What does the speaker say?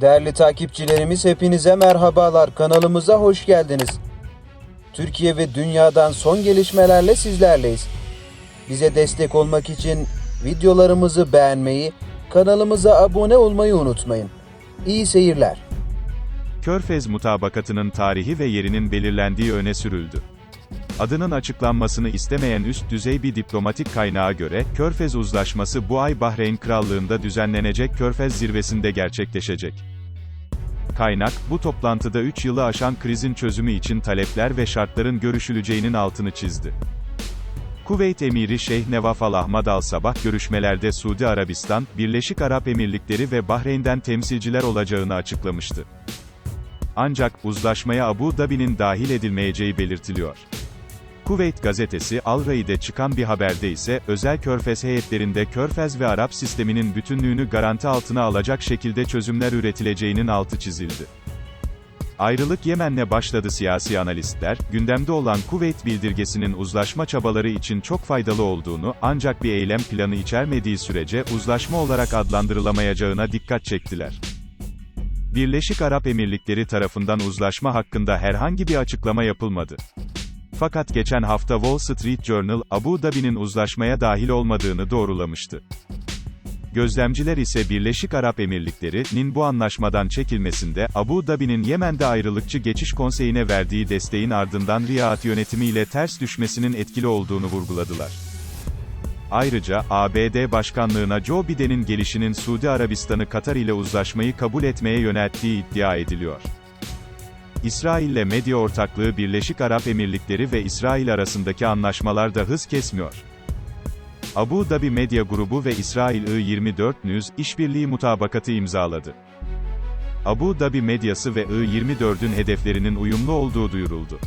Değerli takipçilerimiz hepinize merhabalar. Kanalımıza hoş geldiniz. Türkiye ve dünyadan son gelişmelerle sizlerleyiz. Bize destek olmak için videolarımızı beğenmeyi, kanalımıza abone olmayı unutmayın. İyi seyirler. Körfez mutabakatının tarihi ve yerinin belirlendiği öne sürüldü. Adının açıklanmasını istemeyen üst düzey bir diplomatik kaynağa göre, Körfez Uzlaşması bu ay Bahreyn Krallığı'nda düzenlenecek Körfez zirvesinde gerçekleşecek. Kaynak, bu toplantıda 3 yılı aşan krizin çözümü için talepler ve şartların görüşüleceğinin altını çizdi. Kuveyt Emiri Şeyh Nevaf Al Ahmad Al Sabah görüşmelerde Suudi Arabistan, Birleşik Arap Emirlikleri ve Bahreyn'den temsilciler olacağını açıklamıştı. Ancak, uzlaşmaya Abu Dhabi'nin dahil edilmeyeceği belirtiliyor. Kuveyt gazetesi, Al Raid'e çıkan bir haberde ise, özel körfez heyetlerinde körfez ve Arap sisteminin bütünlüğünü garanti altına alacak şekilde çözümler üretileceğinin altı çizildi. Ayrılık Yemen'le başladı siyasi analistler, gündemde olan Kuveyt bildirgesinin uzlaşma çabaları için çok faydalı olduğunu, ancak bir eylem planı içermediği sürece uzlaşma olarak adlandırılamayacağına dikkat çektiler. Birleşik Arap Emirlikleri tarafından uzlaşma hakkında herhangi bir açıklama yapılmadı. Fakat geçen hafta Wall Street Journal, Abu Dhabi'nin uzlaşmaya dahil olmadığını doğrulamıştı. Gözlemciler ise Birleşik Arap Emirlikleri'nin bu anlaşmadan çekilmesinde, Abu Dhabi'nin Yemen'de ayrılıkçı geçiş konseyine verdiği desteğin ardından Riyad yönetimiyle ters düşmesinin etkili olduğunu vurguladılar. Ayrıca, ABD Başkanlığına Joe Biden'in gelişinin Suudi Arabistan'ı Katar ile uzlaşmayı kabul etmeye yönelttiği iddia ediliyor. İsrail'le medya ortaklığı Birleşik Arap Emirlikleri ve İsrail arasındaki anlaşmalarda hız kesmiyor. Abu Dhabi Medya Grubu ve İsrail I-24 News, işbirliği mutabakatı imzaladı. Abu Dhabi medyası ve I-24'ün hedeflerinin uyumlu olduğu duyuruldu.